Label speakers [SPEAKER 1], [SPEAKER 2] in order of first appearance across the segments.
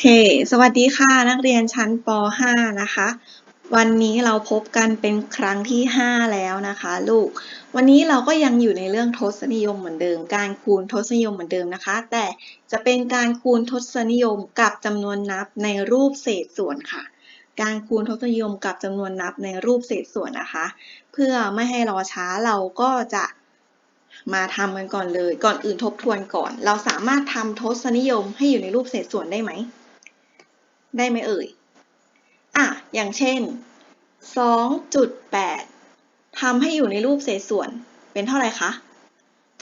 [SPEAKER 1] เฮ้สวัสดีค่ะ นักเรียนชั้นป .5 นะคะ วันนี้เราพบกันเป็นครั้งที่ 5 แล้วนะคะ ลูก วันนี้เราก็ยังอยู่ในเรื่องทศนิยมเหมือนเดิม การคูณทศนิยมเหมือนเดิมนะคะ แต่จะเป็นการคูณทศนิยมกับจำนวนนับในรูปเศษส่วนค่ะ การคูณทศนิยมกับจำนวนนับในรูปเศษส่วนนะคะ เพื่อไม่ให้รอช้าเราก็จะมาทำกันก่อนเลย ก่อนอื่นทบทวนก่อน เราสามารถทำทศนิยมให้อยู่ในรูปเศษส่วนได้ไหม ได้ไหมเอ่ย อะ อย่างเช่น 2.8ทำให้อยู่ในรูปเศษส่วนเป็นเท่าไหร่คะ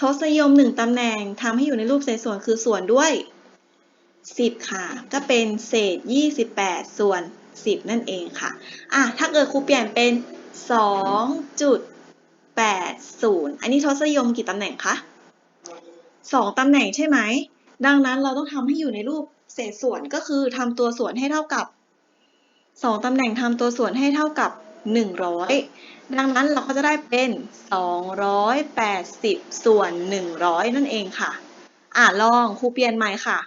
[SPEAKER 1] ทศนิยม 1ตำแหน่งทำให้อยู่ในรูปเศษส่วนคือส่วนด้วย 10 ค่ะ ก็เป็นเศษ 28 ส่วน 10 นั่นเองค่ะ อะ ถ้าเกิดครูเปลี่ยนเป็น 2.80 อันนี้ทศนิยมกี่ตำแหน่งคะ 2 ตำแหน่งใช่ไหม ดังนั้นเราต้องทำให้อยู่ในรูป เศษส่วนก็คือทำตัวส่วนให้เท่ากับ 2ตำแหน่งทำตัวส่วนให้เท่ากับ 100 ดังนั้นเราก็จะได้เป็น 280 ส่วน 100 นั่นเองค่ะ อะลองครูเปลี่ยนใหม่ค่ะ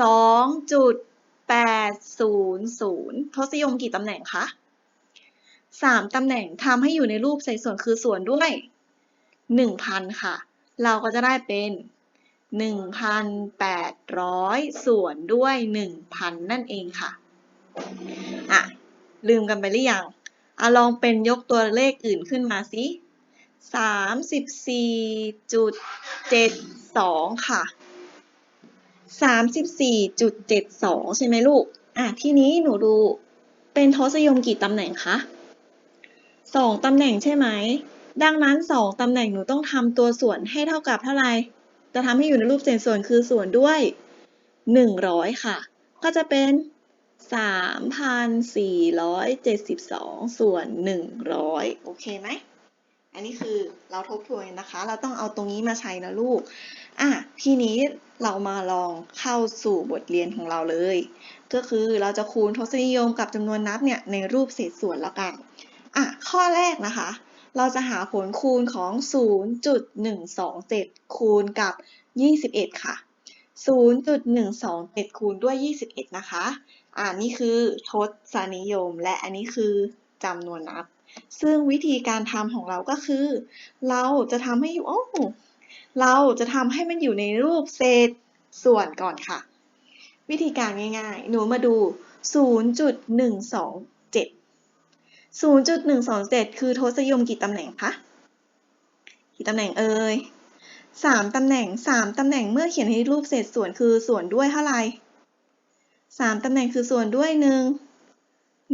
[SPEAKER 1] 2.800 ทศนิยมกี่ตำแหน่งคะ3ตำแหน่งทำให้อยู่ในรูปเศษส่วนคือส่วนด้วย 1,000 ค่ะ เราก็จะได้เป็น 1,800 ส่วนด้วย 1,000 นั่นเองค่ะ อะ ลืมกันไปหรือยังอะลองเป็นยกตัวเลขอื่นขึ้นมาสิ34.72 ค่ะ 34.72 ใช่ไหมลูก อะ ทีนี้หนูดูเป็นทศนิยมกี่ตำแหน่งคะสองตำแหน่งใช่ไหม ดังนั้นสองตำแหน่งหนูต้องทำตัวส่วนให้เท่ากับเท่าไหร่ จะทำให้อยู่ในรูปเศษส่วนคือส่วนด้วย 100 ค่ะ ก็จะเป็น 3,472 ส่วน 100 โอเคไหม อันนี้คือเราทบทวนนะคะ เราต้องเอาตรงนี้มาใช้นะลูก อะ ทีนี้เรามาลองเข้าสู่บทเรียนของเราเลย ก็คือเราจะคูณทศนิยมกับจำนวนนับเนี่ยในรูปเศษส่วนแล้วกัน อะ ข้อแรกนะคะ เราจะหาผลคูณของ 0.127 คูณกับ 21 ค่ะ 0.127 คูณด้วย 21 นะคะ อ่านี่คือทศนิยม และอันนี้คือจำนวนนับ ซึ่งวิธีการทำของเราก็คือ เราจะทำให้อยู่โอ้เราจะทำให้มันอยู่ในรูปเศษส่วนก่อนค่ะ วิธีการง่ายๆ หนูมาดู 0.12 0.127 คือทศนิยมกี่ตำแหน่งคะ กี่ตำแหน่งเอ่ยสามตำแหน่งสามตำแหน่งเมื่อเขียนให้รูปเศษส่วนคือส่วนด้วยเท่าไหร่สามตำแหน่งคือส่วนด้วยหนึ่ง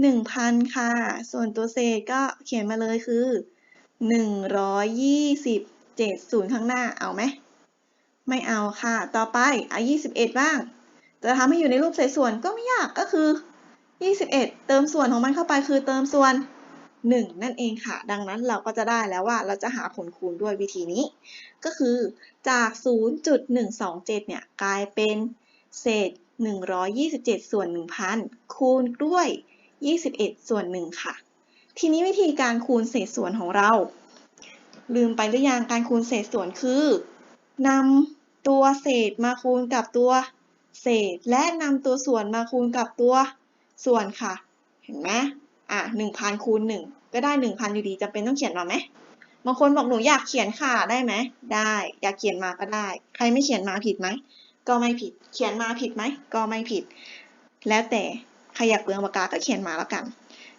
[SPEAKER 1] หนึ่งพันค่ะ ส่วนตัวเศษก็เขียนมาเลยคือหนึ่งร้อยยี่สิบเจ็ดศูนย์ข้างหน้าเอาไหม ไม่เอาค่ะ ต่อไปอะยี่สิบเอ็ดบ้าง จะทำให้อยู่ในรูปเศษส่วนก็ไม่ยากก็คือ 21 เติมส่วนของมันเข้าไปคือเติมส่วน 1 นั่นเองค่ะ ดังนั้นเราก็จะได้แล้วว่าเราจะหาผลคูณด้วยวิธีนี้ ก็คือจาก 0.127 เนี่ยกลายเป็นเศษ 127 ส่วน 1,000 คูณด้วย 21 ส่วน 1 ค่ะ ทีนี้วิธีการคูณเศษส่วนของเรา ลืมไปหรือยังการคูณเศษส่วนคือนำตัวเศษมาคูณกับตัวเศษ และนำตัวส่วนมาคูณกับตัว ส่วนค่ะ เห็นไหมอะหนึ่งพันคูณหนึ่งก็ได้หนึ่งพันอยู่ดีจำเป็นต้องเขียนมาไหมบางคนบอกหนูอยากเขียนค่ะได้ไหมได้ อยากเขียนมาก็ได้ ใครไม่เขียนมาผิดไหมก็ไม่ผิด เขียนมาผิดไหมก็ไม่ผิด แล้วแต่ใครอยากเปลืองปากกาก็เขียนมาแล้วกัน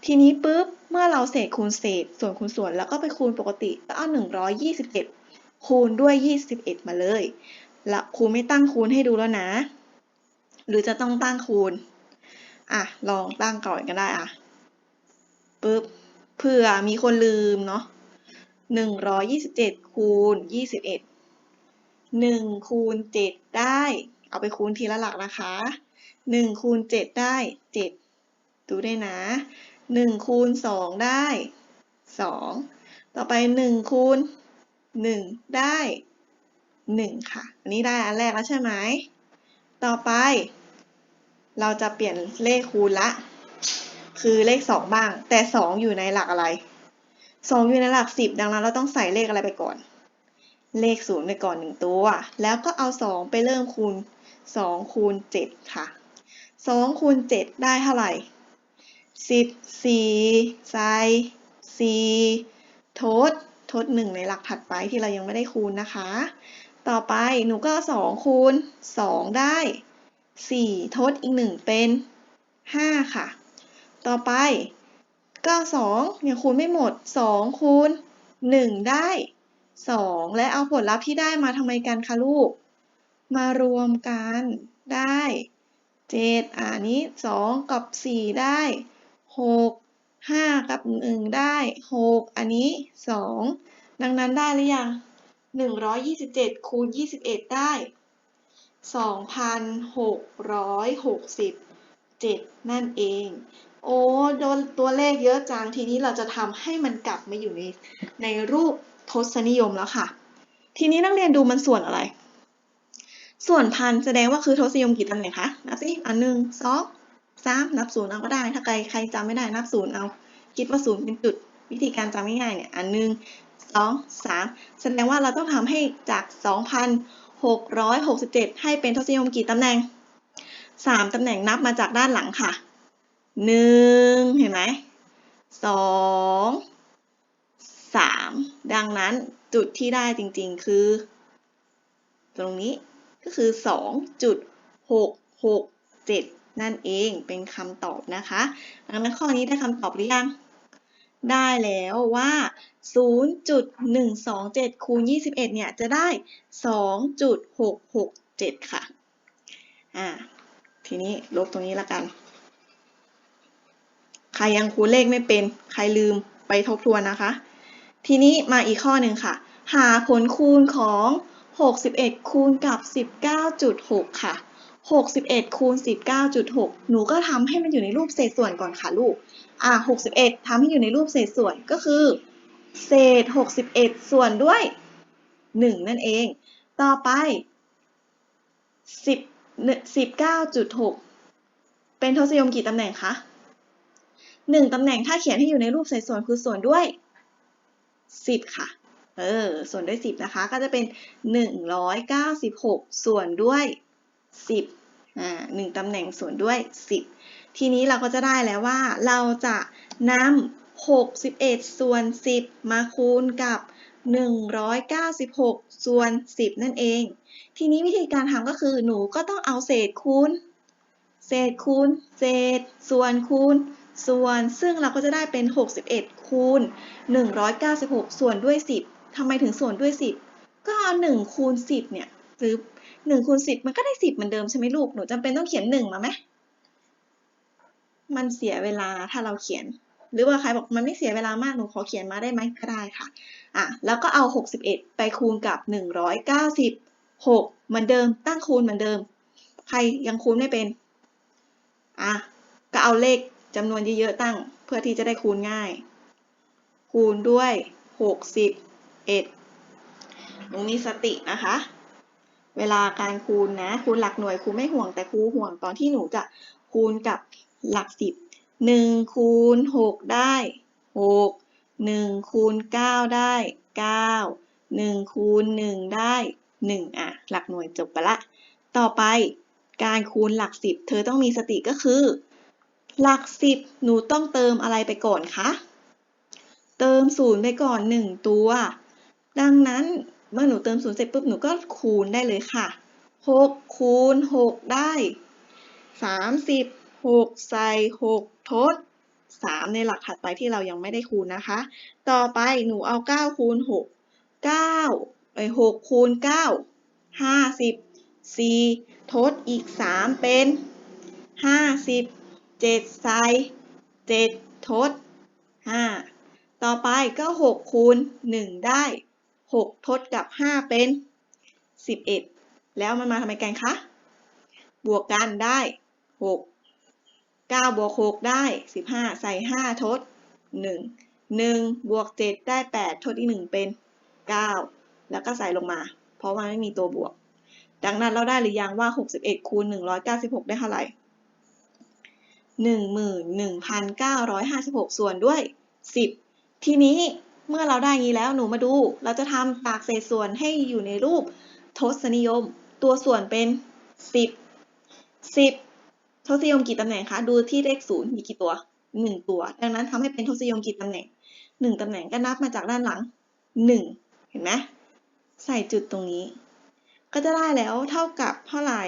[SPEAKER 1] ทีนี้ปุ๊บเมื่อเราเศษคูณเศษ ส่วนคูณส่วนแล้วก็ไปคูณปกติก็เอาหนึ่งร้อยยี่สิบเอ็ดคูณด้วยยี่สิบเอ็ดมาเลย แล้วครูไม่ตั้งคูณให้ดูแล้วนะ หรือจะต้องตั้งคูณ อะ ลองตั้งก่อนก็ได้อะปึ๊บเผื่อมีคนลืมเนาะหนึ่งร้อยยี่สิบเจ็ดคูณยี่สิบเอ็ดหนึ่งคูณเจ็ดได้ เอาไปคูณทีละหลักนะคะหนึ่งคูณเจ็ดได้เจ็ดดูได้นะหนึ่งคูณสองได้สองต่อไปหนึ่งคูณหนึ่งได้หนึ่งค่ะ อันนี้ได้อันแรกแล้วใช่ไหม ต่อไป เราจะเปลี่ยนเลขคูณละ คือเลขสองบ้าง แต่สองอยู่ในหลักอะไรสองอยู่ในหลักสิบดังนั้นเราต้องใส่เลขอะไรไปก่อน เลขศูนย์ไปก่อนหนึ่งตัว แล้วก็เอาสองไปเริ่มคูณสองคูณเจ็ดค่ะสองคูณเจ็ดได้เท่าไหร่สิบสี่ใส่สี่ทด ทดหนึ่งในหลักถัดไปที่เรายังไม่ได้คูณนะคะ ต่อไปหนูก็สองคูณสองได้ สี่ทดอีกหนึ่งเป็นห้าค่ะ ต่อไปก็สองยังคูณไม่หมดสองคูณหนึ่งได้สองและเอาผลลัพธ์ที่ได้มาทำไมกันคะลูก มารวมกันได้เจ็ดอ่านี้สองกับสี่ได้หกห้ากับหนึ่งได้หกอันนี้สองดังนั้นได้หรือยังหนึ่งร้อยยี่สิบเจ็ดคูณยี่สิบเอ็ดได้ สองพันหกร้อยหกสิบเจ็ดนั่นเอง โอ้โดนตัวเลขเยอะจัง ทีนี้เราจะทำให้มันกลับมาอยู่ในในรูปทศนิยมแล้วค่ะ ทีนี้นักเรียนดูมันส่วนอะไร ส่วนพันแสดงว่าคือทศนิยมกี่ตำแหน่งคะ นับสิอันหนึ่งสองสามนับศูนย์เอาก็ได้ ถ้าใครใครจำไม่ได้นับศูนย์เอา คิดว่าศูนย์เป็นจุด วิธีการจำง่ายๆเนี่ย อันหนึ่งสองสามแสดงว่าเราต้องทำให้จากส องพันหกร้อยหกสิบเจ็ดให้เป็นทศนิยมกี่ตำแหน่งสามตำแหน่งนับมาจากด้านหลังค่ะหนึ่งเห็นไหมสองสามดังนั้นจุดที่ได้จริงๆคือ ตรงนี้ก็คือ 2.667 นั่นเองเป็นคำตอบนะคะดังนั้นข้อนี้ได้คำตอบหรือยัง ได้แล้วว่า 0.127คูณ21 เนี่ยจะได้ 2.667 ค่ะ อ่า ทีนี้ลบตรงนี้ละกัน ใครยังคูณเลขไม่เป็น ใครลืมไปทบทวนนะคะ ทีนี้มาอีกข้อหนึ่งค่ะ หาผลคูณของ 61 คูณกับ 19.6 ค่ะ 61 คูณ 19.6 หนูก็ทำให้มันอยู่ในรูปเศษส่วนก่อนค่ะลูก อ่า61ทำให้อยู่ในรูปเศษส่วนก็คือ เศษ 61 ส่วนด้วย 1 นั่นเอง ต่อไป 10 19.6 เป็นทศนิยมกี่ตำแหน่งคะ1ตำแหน่งถ้าเขียนให้อยู่ในรูปเศษส่วนคือส่วนด้วย 10 ค่ะ เออ ส่วนด้วย 10 นะคะ ก็จะเป็น 196 ส่วนด้วย 10 อ่า1ตำแหน่งส่วนด้วย 10 ทีนี้เราก็จะได้แล้วว่า เราจะนำ61 ส่วน 10 มาคูณกับ 196 ส่วน 10 นั่นเอง ทีนี้วิธีการทำก็คือหนูก็ต้องเอาเศษคูณ เศษคูณ เศษ ส่วนคูณ ส่วน ซึ่งเราก็จะได้เป็น 61 คูณ 196 ส่วนด้วย 10ทำไมถึงส่วนด้วย 10 ก็เอา1คูณ 10 เนี่ยหรือ 1คูณ10มันก็ได้10เหมือนเดิมใช่ไหมลูก หนูจำเป็นต้องเขียน1มาไหม มันเสียเวลาถ้าเราเขียน หรือว่าใครบอกมันไม่เสียเวลามาก หนูขอเขียนมาได้ไหมก็ได้ค่ะ อะ แล้วก็เอา 61 ไปคูณกับ 196 เหมือนเดิม ตั้งคูณเหมือนเดิม ใครยังคูณไม่เป็น อะ ก็เอาเลขจำนวนเยอะๆตั้ง เพื่อที่จะได้คูณง่าย คูณด้วย 61หนูมีสตินะคะ เวลาการคูณนะคูณหลักหน่วยครูไม่ห่วงแต่ครูห่วงตอนที่หนูจะคูณกับหลักสิบหนึ่งคูณหกได้หกหนึ่งคูณเก้าได้เก้าหนึ่งคูณหนึ่งได้หนึ่งอะหลักหน่วยจบไปละ ต่อไปการคูณหลักสิบเธอต้องมีสติก็คือ หลักสิบหนูต้องเติมอะไรไปก่อนคะเติมศูนย์ไปก่อนหนึ่งตัว ดังนั้น เมื่อหนูเติมศูนย์เสร็จปุ๊บหนูก็คูณได้เลยค่ะหกคูณหกได้สามสิบหกใส่หกทดสามในหลักถัดไปที่เรายังไม่ได้คูณนะคะ ต่อไปหนูเอาเก้าคูณหกเก้าไอหกคูณเก้าห้าสิบสี่ทดอีกสามเป็นห้าสิบเจ็ดใส่เจ็ดทดห้าต่อไปก็หกคูณหนึ่งได้ หกทดกับห้าเป็นสิบเอ็ดแล้วมันมาทำไมกันคะ บวกกันได้หกเก้าบวกหกได้สิบห้าใส่ห้าทดหนึ่งหนึ่งบวกเจ็ดได้แปดทดอีกหนึ่งเป็นเก้าแล้วก็ใส่ลงมา เพราะว่าไม่มีตัวบวก ดังนั้นเราได้หรือยังว่าหกสิบเอ็ดคูณหนึ่งร้อยเก้าสิบหกได้เท่าไหร่หนึ่งหมื่นหนึ่งพันเก้าร้อยห้าสิบหกส่วนด้วยสิบทีนี้ เมื่อเราได้งี้แล้วหนูมาดู เราจะทำจากเศษส่วนให้อยู่ในรูปทศนิยม ตัวส่วนเป็น 10 10 ทศนิยมกี่ตำแหน่งคะ ดูที่เลขศูนย์มีกี่ตัวหนึ่งตัว ดังนั้นทำให้เป็นทศนิยมกี่ตำแหน่งหนึ่งตำแหน่งก็นับมาจากด้านหลังหนึ่งเห็นไหมใส่จุดตรงนี้ ก็จะได้แล้วเท่ากับเท่าไหร่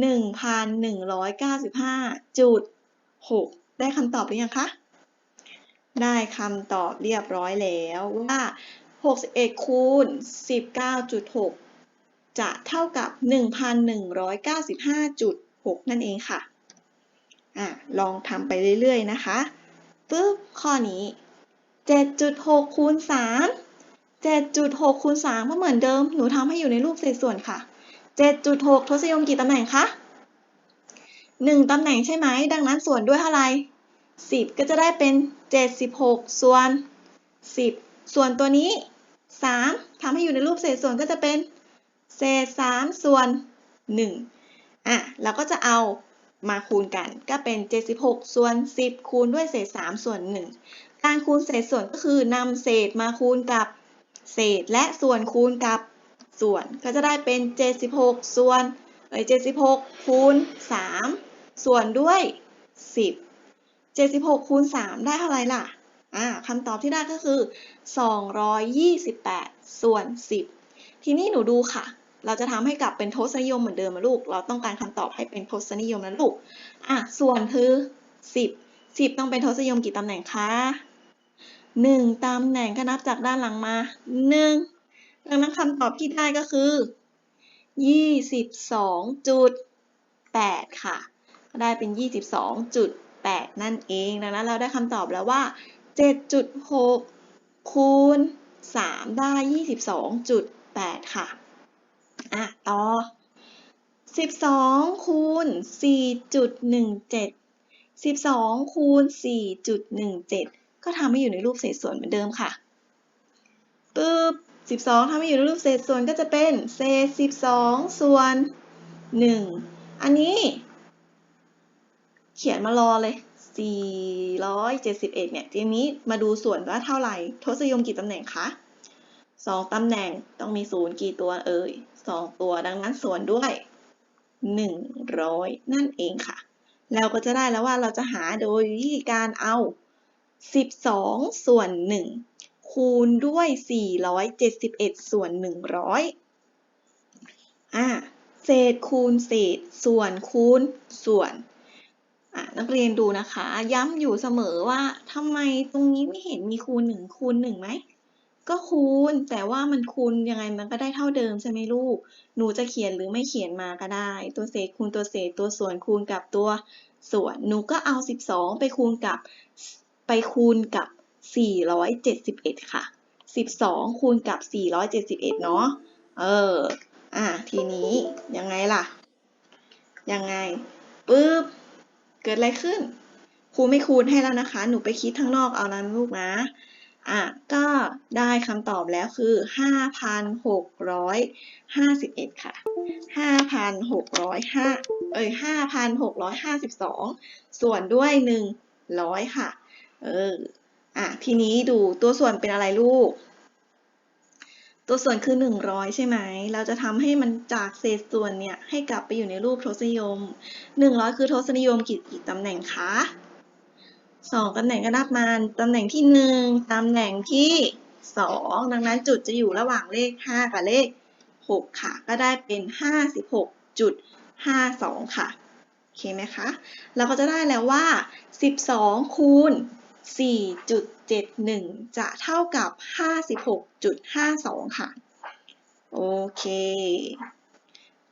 [SPEAKER 1] หนึ่งพันหนึ่งร้อยเก้าสิบห้าจุดหกได้คำตอบหรือยังคะ ได้คำตอบเรียบร้อยแล้วว่า 61 คูณ 19.6 จะเท่ากับ 1,195.6 นั่นเองค่ะอะ ลองทำไปเรื่อยๆ นะคะปึ๊บข้อนี้ 7.6 คูณ 3 7.6 คูณ 3 ก็เหมือนเดิม หนูทำให้อยู่ในรูปเศษส่วนค่ะ 7.6 ทศนิยมกี่ตำแหน่งคะ 1 ตำแหน่งใช่ไหม ดังนั้นส่วนด้วยเท่าไหร่ 10 ก็จะได้เป็น 76 ส่วน 10 ส่วนตัวนี้ 3ทำให้อยู่ในรูปเศษส่วนก็จะเป็น เศษ 3 ส่วน 1 อะ เราก็จะเอามาคูณกัน ก็เป็น 76 ส่วน 10 คูณด้วยเศษ 3 ส่วน 1 การคูณเศษส่วนก็คือนำเศษมาคูณกับเศษและส่วนคูณกับส่วน ก็จะได้เป็น 76 ส่วนเอ้ย76 คูณ 3 ส่วนด้วย 10 76คูณ3ได้เท่าไหร่ล่ะอ่าคำตอบที่ได้ก็คือ 228 ส่วน 10 ทีนี้หนูดูค่ะ เราจะทำให้กลับเป็นทศนิยมเหมือนเดิมนะลูก เราต้องการคำตอบให้เป็นทศนิยมนะลูกอะส่วนคือ 10 10 ต้องเป็นทศนิยมกี่ตำแหน่งคะ1ตำแหน่งก็นับจากด้านหลังมา 1 ดังนั้นคำตอบที่ได้ก็คือ 22.8 ค่ะ ก็ได้เป็น 22.8 นั่นเอง ดังนั้นเราได้คำตอบแล้วว่า 7.6 คูณ 3 ได้ 22.8 ค่ะ อะ ต่อ 12 คูณ 4.17 12 คูณ 4.17 ก็ทำให้อยู่ในรูปเศษส่วนเหมือนเดิมค่ะปึ๊บ12ทำให้อยู่ในรูปเศษส่วนก็จะเป็นเศษ 12 ส่วน 1 อันนี้ เขียนมารอเลย 471 เนี่ย ทีนี้มาดูส่วนว่าเท่าไหร่ ทศนิยมกี่ตำแหน่งคะ 2ตำแหน่งต้องมีศูนย์กี่ตัวเอ่ย 2 ตัวดังนั้นส่วนด้วย 100 นั่นเองค่ะแล้วก็จะได้แล้วว่าเราจะหาโดยวิธีการเอา 12 ส่วน 1 คูณด้วย 471 ส่วน 100 อะเศษคูณเศษ ส่วนคูณส่วน นักเรียนดูนะคะ ย้ำอยู่เสมอว่าทำไมตรงนี้ไม่เห็นมีคูณ1คูณ1ไหมก็คูณแต่ว่ามันคูณยังไงมันก็ได้เท่าเดิมใช่ไหมลูก หนูจะเขียนหรือไม่เขียนมาก็ได้ ตัวเศษคูณตัวเศษตัวส่วนคูณกับตัวส่วน หนูก็เอา 12 ไปคูณกับไปคูณกับ 471 ค่ะ 12 คูณกับ 471 เนาะเออ อะ ทีนี้ยังไงล่ะ ยังไงปึ๊บ เกิดอะไรขึ้น ครูไม่คูณให้แล้วนะคะ หนูไปคิดข้างนอกเอานะลูกนะ อะ ก็ได้คำตอบแล้วคือ 5,651 ค่ะ 5,605 เอ้ย 5,652 ส่วนด้วย 100 ค่ะ เออ อะ ทีนี้ดูตัวส่วนเป็นอะไรลูก ตัวส่วนคือ 100 ใช่ไหม เราจะทำให้มันจากเศษส่วนเนี่ยให้กลับไปอยู่ในรูปทศนิยม 100 คือทศนิยมกี่กี่ตำแหน่งคะ2ตำแหน่งก็นับมาตำแหน่งที่ 1ตำแหน่งที่ 2 ดังนั้นจุดจะอยู่ระหว่างเลข 5 กับเลข 6 ค่ะ ก็ได้เป็น 56.52 ค่ะ โอเคไหมคะ เราก็จะได้แล้วว่า 12 คูณ 4.71 จะเท่ากับ 56.52 ค่ะ โอเค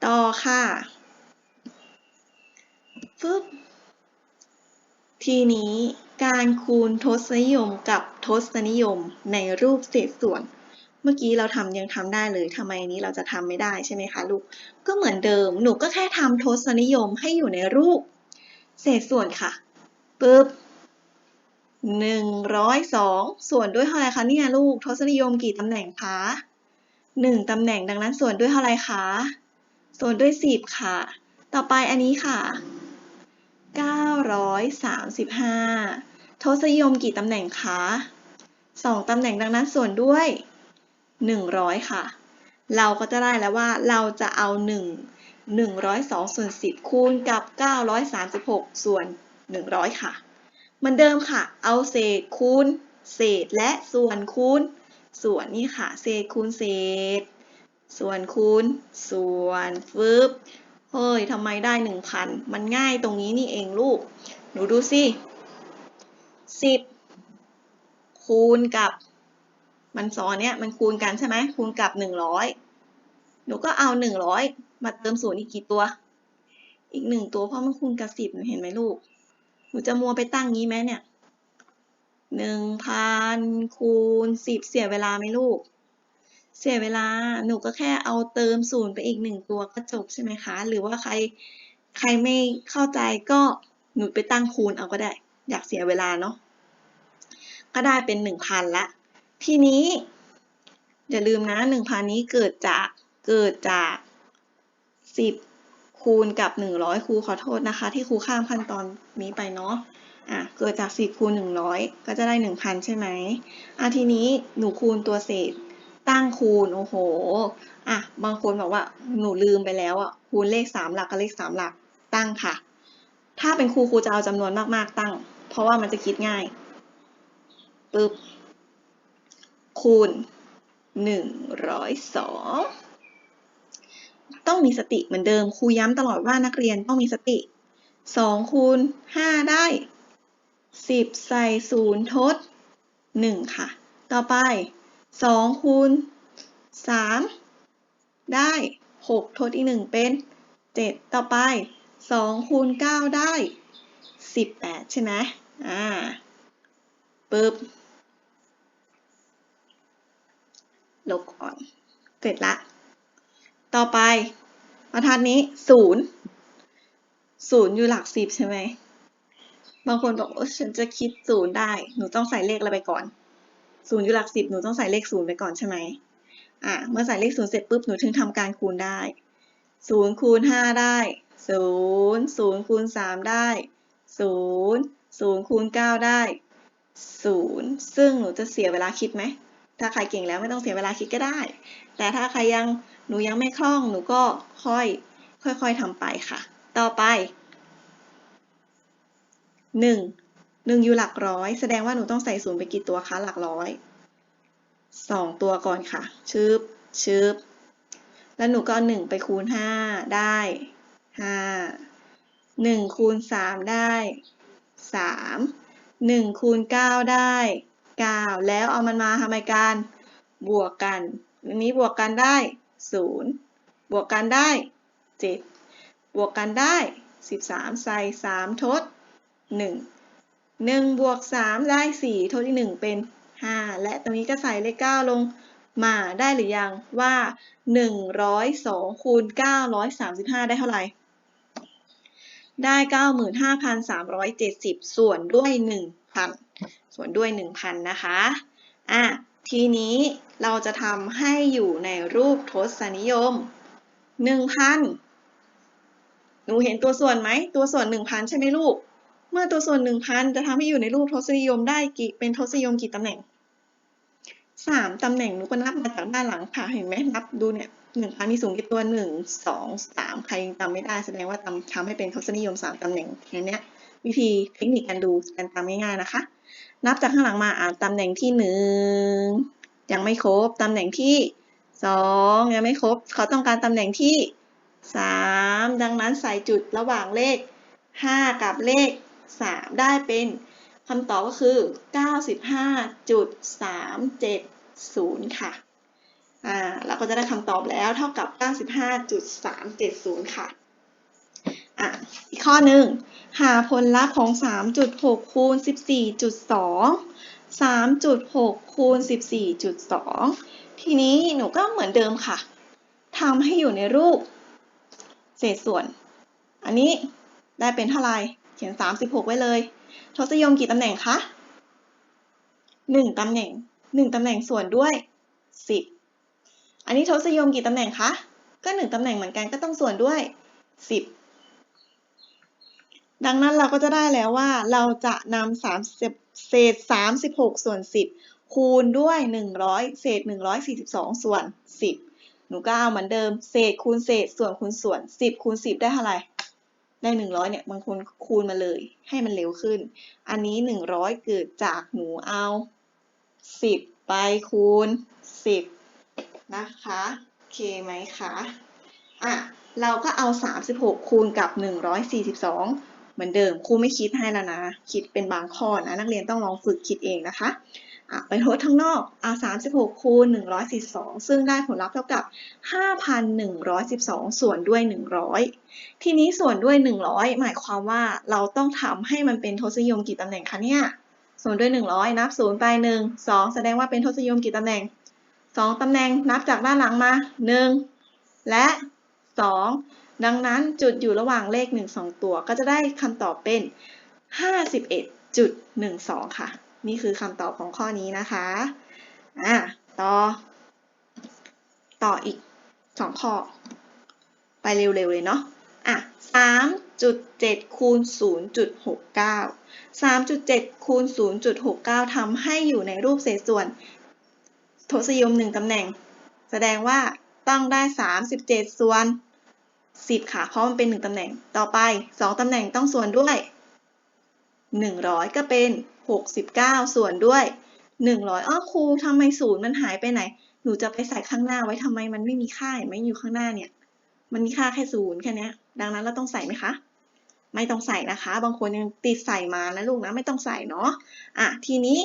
[SPEAKER 1] ต่อค่ะฟึบทีนี้การคูณทศนิยมกับทศนิยมในรูปเศษส่วน เมื่อกี้เราทำยังทำได้เลยทำไมนี้เราจะทำไม่ได้ใช่ไหมคะลูก ก็เหมือนเดิม หนูก็แค่ทำทศนิยมให้อยู่ในรูป เศษส่วนค่ะปึ๊บ หนึ่งร้อยสองส่วนด้วยเท่าไรคะเนี่ยลูกทศนิยมกี่ตำแหน่งคะหนึ่งตำแหน่งดังนั้นส่วนด้วยเท่าไรคะส่วนด้วยสิบค่ะ ต่อไปอันนี้ค่ะ 935 ทศนิยมกี่ตำแหน่งคะ2ตำแหน่งดังนั้นส่วนด้วย 100 ค่ะ เราก็จะได้แล้วว่าเราจะเอา 1 102ส่วน10 คูณกับ 936 ส่วน 100 ค่ะ เหมือนเดิมค่ะ เอาเศษคูณเศษและส่วนคูณส่วนนี่ค่ะ เศษคูณเศษ ส่วนคูณส่วนฟึบเฮ้ยทำไมได้1,000มันง่ายตรงนี้นี่เองลูก หนูดูสิ10คูณกับมันซ้อนเนี้ยมันคูณกันใช่ไหมคูณกับ100หนูก็เอา100มาเติมศูนย์อีกกี่ตัว อีกหนึ่งตัวเพราะมันคูณกับ10หนูเห็นไหมลูก หนูจะมัวไปตั้งงี้ไหมเนี่ยหนึ่งพันคูณสิบเสียเวลาไหมลูก เสียเวลาหนูก็แค่เอาเติมศูนย์ไปอีกหนึ่งตัวก็จบใช่ไหมคะ หรือว่าใครใครไม่เข้าใจก็หนูไปตั้งคูณเอาก็ได้ อยากเสียเวลาเนาะก็ได้เป็นหนึ่งพันละ ทีนี้ อย่าลืมนะหนึ่งพันนี้เกิดจากเกิดจากสิบ คูณกับหนึ่งร้อยครูขอโทษนะคะ ที่ครูข้ามขั้นตอนนี้ไปเนาะอะเกิดจากสิบคูณหนึ่งร้อยก็จะได้หนึ่งพันใช่ไหมอะทีนี้หนูคูณตัวเศษตั้งคูณโอ้โหอะบางคนบอกว่าหนูลืมไปแล้วอะคูณเลขสามหลักกับเลขสามหลักตั้งค่ะ ถ้าเป็นครูครูจะเอาจำนวนมากๆตั้ง เพราะว่ามันจะคิดง่ายปึ๊บคูณหนึ่งร้อยสอง ต้องมีสติเหมือนเดิมครูย้ำตลอดว่านักเรียนต้องมีสติสองคูณห้าได้สิบใส่ศูนย์ทดหนึ่งค่ะ ต่อไปสองคูณสามได้หกทดอีกหนึ่งเป็นเจ็ดต่อไปสองคูณเก้าได้สิบแปดใช่ไหมอ่าปึ๊บลบก่อน เสร็จละ ต่อไปบรรทัดนี้ศูนย์ศูนย์อยู่หลักสิบใช่ไหมบางคนบอกโอ้ฉันจะคิดศูนย์ได้ หนูต้องใส่เลขอะไรไปก่อนศูนย์อยู่หลักสิบหนูต้องใส่เลขศูนย์ไปก่อนใช่ไหมอะเมื่อใส่เลขศูนย์เสร็จปุ๊บหนูถึงทำการคูณได้ศูนย์คูณห้าได้ศูนย์ศูนย์คูณสามได้ศูนย์ศูนย์คูณเก้าได้ศูนย์ซึ่งหนูจะเสียเวลาคิดไหมถ้าใครเก่งแล้วไม่ต้องเสียเวลาคิดก็ได้ แต่ถ้าใครยัง หนูยังไม่คล่องหนูก็ค่อยค่อยๆทำไปค่ะ ต่อไปหนึ่งหนึ่งอยู่หลักร้อย แสดงว่าหนูต้องใส่ศูนย์ไปกี่ตัวคะหลักร้อยสองตัวก่อนค่ะ ชึบชึบแล้วหนูก็เอาหนึ่งไปคูณห้าได้ห้าหนึ่งคูณสามได้สามหนึ่งคูณเก้าได้เก้าแล้วเอามันมาทำไมกัน บวกกัน อันนี้บวกกันได้ ศูนย์บวกกันได้เจ็ดบวกกันได้สิบสามใส่สามทดหนึ่งหนึ่งบวกสามได้สี่ทดอีกหนึ่งเป็นห้าและตรงนี้ก็ใส่เลขเก้าลงมาได้หรือยังว่าหนึ่งร้อยสองคูณเก้าร้อยสามสิบห้าได้เท่าไหร่ ได้เก้าหมื่นห้าพันสามร้อยเจ็ดสิบส่วนด้วยหนึ่งพันส่วนด้วยหนึ่งพันนะคะ อะทีนี้เราจะทำให้อยู่ในรูปทศนิยมหนึ่งพันหนูเห็นตัวส่วนไหม ตัวส่วนหนึ่งพันใช่ไหมลูก เมื่อตัวส่วนหนึ่งพันจะทำให้อยู่ในรูปทศนิยมได้กี่ เป็นทศนิยมกี่ตำแหน่งสามตำแหน่งหนูก็นับมาจากด้านหลังค่ะ เห็นไหมนับดูเนี่ยหนึ่งพันมีสูงกี่ตัวหนึ่งสองสามใครจำไม่ได้แสดงว่าทำทำให้เป็นทศนิยมสามตำแหน่งแค่นี้วิธีเทคนิคการดูการทำง่ายๆนะคะ นับจากข้างหลังมาอ่านตำแหน่งที่หนึ่งยังไม่ครบตำแหน่งที่สองยังไม่ครบ เขาต้องการตำแหน่งที่สามดังนั้นใส่จุดระหว่างเลขห้ากับเลขสามได้เป็นคำตอบก็คือเก้าสิบห้าจุดสามเจ็ดศูนย์ค่ะ อ่า เราก็จะได้คำตอบแล้วเท่ากับเก้าสิบห้าจุดสามเจ็ดศูนย์ค่ะ อะอีกข้อหนึ่งหาผลลัพธ์ของ 3.6 คูณ 14.2 3.6 คูณ 14.2 ทีนี้หนูก็เหมือนเดิมค่ะทำให้อยู่ในรูป เศษส่วน อันนี้ได้เป็นเท่าไหร่เขียน 36 ไว้เลย ทศนิยมกี่ตำแหน่งคะ 1ตำแหน่ง 1ตำแหน่งส่วนด้วย 10 อันนี้ทศนิยมกี่ตำแหน่งคะ ก็ 1ตำแหน่งเหมือนกันก็ต้องส่วนด้วย 10 ดังนั้นเราก็จะได้แล้วว่าเราจะนำ30เศษ 36 ส่วน 10 คูณด้วย 100 เศษ 142 ส่วน 10 หนูก็เอาเหมือนเดิม เศษคูณเศษส่วนคูณส่วน 10 คูณ 10 ได้เท่าไหร่ ได้ 100 เนี่ยบางคนคูณมาเลย ให้มันเร็วขึ้น อันนี้ 100 เกิดจากหนูเอา 10 ไปคูณ 10 นะคะ โอเคไหมคะ อะ เราก็เอา 36 คูณกับ 142 เหมือนเดิมครูไม่คิดให้แล้วนะ คิดเป็นบางข้อนะ นักเรียนต้องลองฝึกคิดเองนะคะอะไปทดข้างนอกเอา36 คูณ 142 ซึ่งได้ผลลัพธ์เท่ากับ 5,112 ส่วนด้วย 100 ทีนี้ส่วนด้วย 100 หมายความว่าเราต้องทำให้มันเป็นทศนิยมกี่ตำแหน่งคะเนี่ย ส่วนด้วย 100 นับ 0 ไป 1 2 แสดงว่าเป็นทศนิยมกี่ตำแหน่ง 2 ตำแหน่งนับจากด้านหลังมา 1 และ 2 ดังนั้นจุดอยู่ระหว่างเลข 1 2 ตัว ก็จะได้คำตอบเป็น 51.12 ค่ะ นี่คือคำตอบของข้อนี้นะคะอะต่อ ต่ออีก 2 ข้อ ไปเร็วๆเลยเนาะอะ3.7คูณ0.69 3.7คูณ0.69 ทำให้อยู่ในรูปเศษส่วน ทศนิยม 1 ตำแหน่ง แสดงว่าต้องได้ 37 ส่วน 10 ค่ะ เพราะมันเป็น 1ตำแหน่ง ต่อไป 2ตำแหน่งต้องส่วนด้วย 100 ก็เป็น 69 ส่วนด้วย 100อ้อครูทำไมศูนย์มันหายไปไหน หนูจะไปใส่ข้างหน้าไว้ทำไมมันไม่มีค่าเห็นไหมอยู่ข้างหน้าเนี่ย มันมีค่าแค่ศูนย์แค่นี้ดังนั้นเราต้องใส่ไหมคะ ไม่ต้องใส่นะคะ บางคนยังติดใส่มานะลูกนะไม่ต้องใส่เนาะอะทีนี้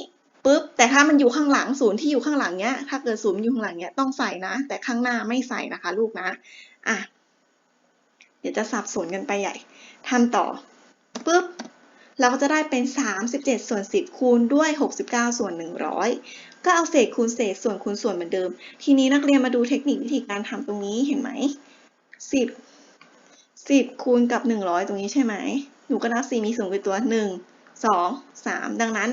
[SPEAKER 1] ปุ๊บแต่ถ้ามันอยู่ข้างหลังศูนย์ที่อยู่ข้างหลังเนี้ยถ้าเกิดศูนย์อยู่ข้างหลังเนี้ยต้องใส่นะ แต่ข้างหน้าไม่ใส่นะคะ ลูกนะอะ เดี๋ยวจะสับสนกันไปใหญ่ทำต่อปุ๊บเราก็จะได้เป็น 37 ส่วน 10 คูณด้วย 69 ส่วน 100 ก็เอาเศษคูณเศษส่วนคูณส่วนเหมือนเดิม ทีนี้นักเรียนมาดูเทคนิควิธีการทำตรงนี้เห็นไหม 10 10 คูณกับ 100 ตรงนี้ใช่ไหม หนูก็นับ 4 มี0กี่ตัว 1 2 3 ดังนั้น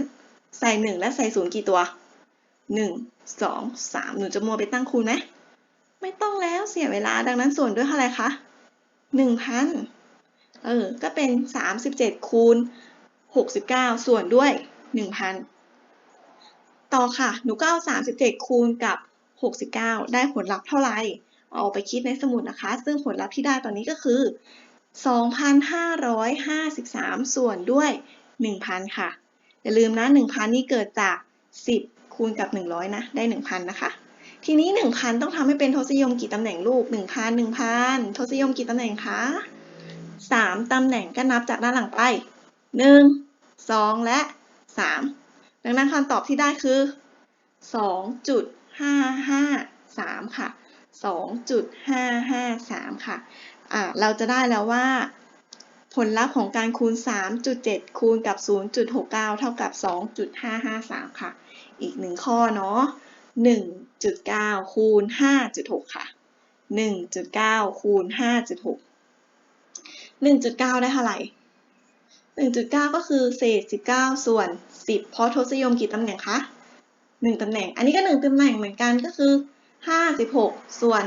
[SPEAKER 1] ใส่ 1 และใส่0กี่ตัว 1 2 3 หนูจะมัวไปตั้งคูณไหม ไม่ต้องแล้วเสียเวลา ดังนั้นส่วนด้วยเท่าไหร่คะ 1,000 เออ ก็เป็น 37 คูณ 69 ส่วนด้วย 1,000 ต่อค่ะ หนูก็เอา 37 คูณกับ 69 ได้ผลลัพธ์เท่าไหร่ เอาไปคิดในสมุดนะคะ ซึ่งผลลัพธ์ที่ได้ตอนนี้ก็คือ 2,553 ส่วนด้วย 1,000 ค่ะ อย่าลืมนะ 1,000 นี่เกิดจาก 10 คูณกับ 100 นะ ได้ 1,000 นะคะ ทีนี้ 1,000 ต้องทำให้เป็นทศนิยมกี่ตำแหน่งลูก 1,000 1,000 ทศนิยมกี่ตำแหน่งคะ3ตำแหน่งก็นับจากด้านหลังไป 1 2 และ 3 ดังนั้นคำตอบที่ได้คือ 2.553 ค่ะ 2.553 ค่ะอ่าเราจะได้แล้วว่า ผลลัพธ์ของการคูณ 3.7 คูณกับ 0.69 เท่ากับ 2.553 ค่ะ อีกหนึ่งข้อเนาะ 1.9 คูณ 5.6 ค่ะ 1.9 คูณ 5.6 1.9 ได้เท่าไหร่ 1.9 ก็คือเศษ 19 ส่วน 10 เพราะทศนิยมกี่ตำแหน่งคะ 1 ตำแหน่ง อันนี้ก็ 1 ตำแหน่งเหมือนกันก็คือ 56 ส่วน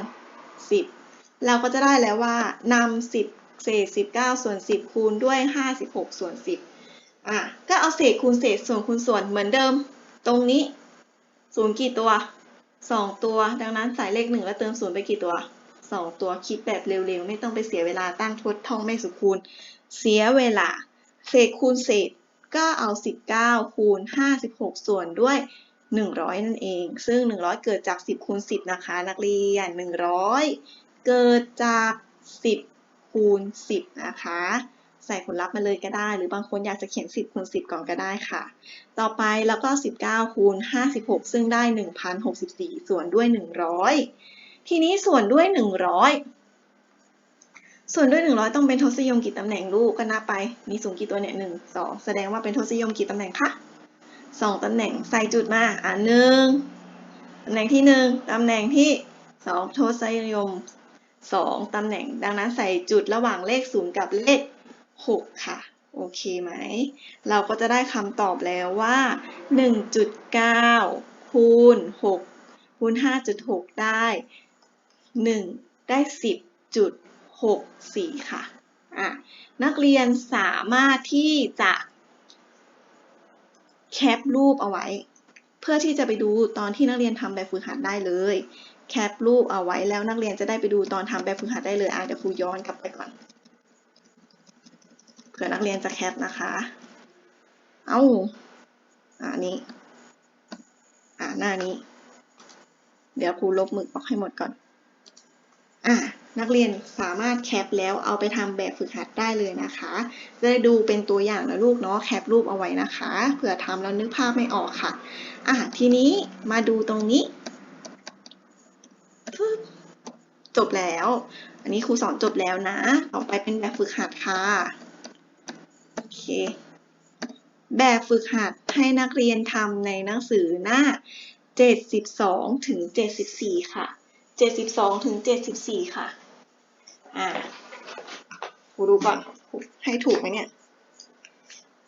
[SPEAKER 1] 10 เราก็จะได้แล้วว่านำ10 เศษ 19 ส่วน 10 คูณด้วย 56 ส่วน 10 อะ ก็เอาเศษคูณเศษส่วนคูณส่วนเหมือนเดิม ตรงนี้ศูนย์กี่ตัว 2ตัว ดังนั้นใส่เลข1แล้วเติมศูนย์ไปกี่ตัว2ตัวคิดแบบเร็วๆ ไม่ต้องไปเสียเวลาตั้งทดท่องแม่สุคูณ เสียเวลา เศษคูณเศษก็เอา 19 คูณ 56 ส่วนด้วย 100 นั่นเอง ซึ่ง 100 เกิดจาก 10 คูณ 10 นะคะ นักเรียน 100 เกิดจาก 10 คูณ 10 นะคะ ใส่ผลลัพธ์มาเลยก็ได้ หรือบางคนอยากจะเขียน 10คูณ10 ก่อนก็ได้ค่ะ ต่อไปแล้วก็ 19คูณ56 ซึ่งได้ 1,064 ส่วนด้วย 100 ทีนี้ส่วนด้วย 100 ส่วนด้วย 100 ต้องเป็นทศนิยมกี่ตำแหน่งลูกก็นับไป มีสูงกี่ตัวเนี่ย1 2 แสดงว่าเป็นทศนิยมกี่ตำแหน่งคะ2ตำแหน่งใส่จุดมาอะ1ตำแหน่งที่ 1ตำแหน่งที่ 2 ทศนิยม 2ตำแหน่ง ดังนั้นใส่จุดระหว่างเลข 0 กับเลข 6 ค่ะ โอเคไหม เราก็จะได้คำตอบแล้วว่า 1.9 คูณ 6 คูณ 5.6 ได้ 1 ได้ 10.64 ค่ะอะ นักเรียนสามารถที่จะแคปรูปเอาไว้ เพื่อที่จะไปดูตอนที่นักเรียนทำแบบฝึกหัดได้เลยแคปรูปเอาไว้แล้วนักเรียนจะได้ไปดูตอนทำแบบฝึกหัดได้เลยอะเดี๋ยวครูย้อนกลับไปก่อน เผื่อนักเรียนจะแคปนะคะ เอาอ่านี้ อ่าหน้านี้ เดี๋ยวครูลบหมึกออกให้หมดก่อน อ่านักเรียนสามารถแคปแล้วเอาไปทำแบบฝึกหัดได้เลยนะคะ จะได้ดูเป็นตัวอย่างนะลูกเนาะแคปรูปเอาไว้นะคะเผื่อทำแล้วนึกภาพไม่ออกค่ะ อ่าทีนี้มาดูตรงนี้ จบแล้ว อันนี้ครูสอนจบแล้วนะ ต่อไปเป็นแบบฝึกหัดค่ะ เค แบบฝึกหัดให้นักเรียนทำในหนังสือหน้า 72 ถึง 74 ค่ะ 72 ถึง 74 ค่ะ อ่าครูดูก่อน ให้ถูกไหมเนี่ย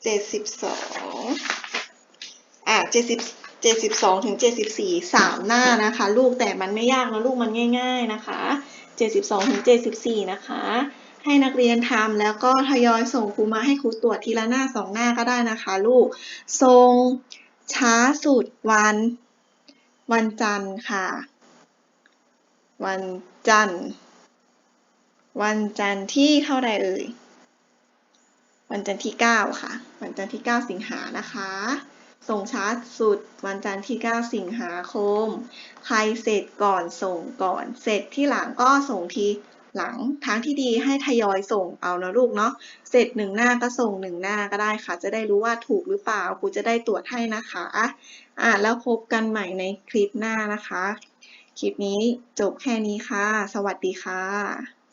[SPEAKER 1] 72 อ่า70 72ถึง74สามหน้านะคะ ลูกแต่มันไม่ยากนะลูกมันง่าย ๆนะคะ 72ถึง74 นะคะ ให้นักเรียนทำแล้วก็ทยอยส่งครูมาให้ครูตรวจทีละหน้าสองหน้าก็ได้นะคะลูกส่งช้าสุดวัน วันจันทร์ค่ะ วันจันทร์วันจันทร์ที่เท่าใดเอ่ย วันจันทร์ที่ 9 ค่ะ วันจันทร์ที่ 9 สิงหานะคะ ส่งช้าสุดวันจันทร์ที่ 9 สิงหาคม ใครเสร็จก่อนส่งก่อน เสร็จที่หลังก็ส่งที หลังทางที่ดีให้ทยอยส่งเอานะลูกเนาะเสร็จหนึ่งหน้าก็ส่งหนึ่งหน้าก็ได้ค่ะ จะได้รู้ว่าถูกหรือเปล่าครูจะได้ตรวจให้นะคะอ่าแล้วพบกันใหม่ในคลิปหน้านะคะ คลิปนี้จบแค่นี้ค่ะ สวัสดีค่ะ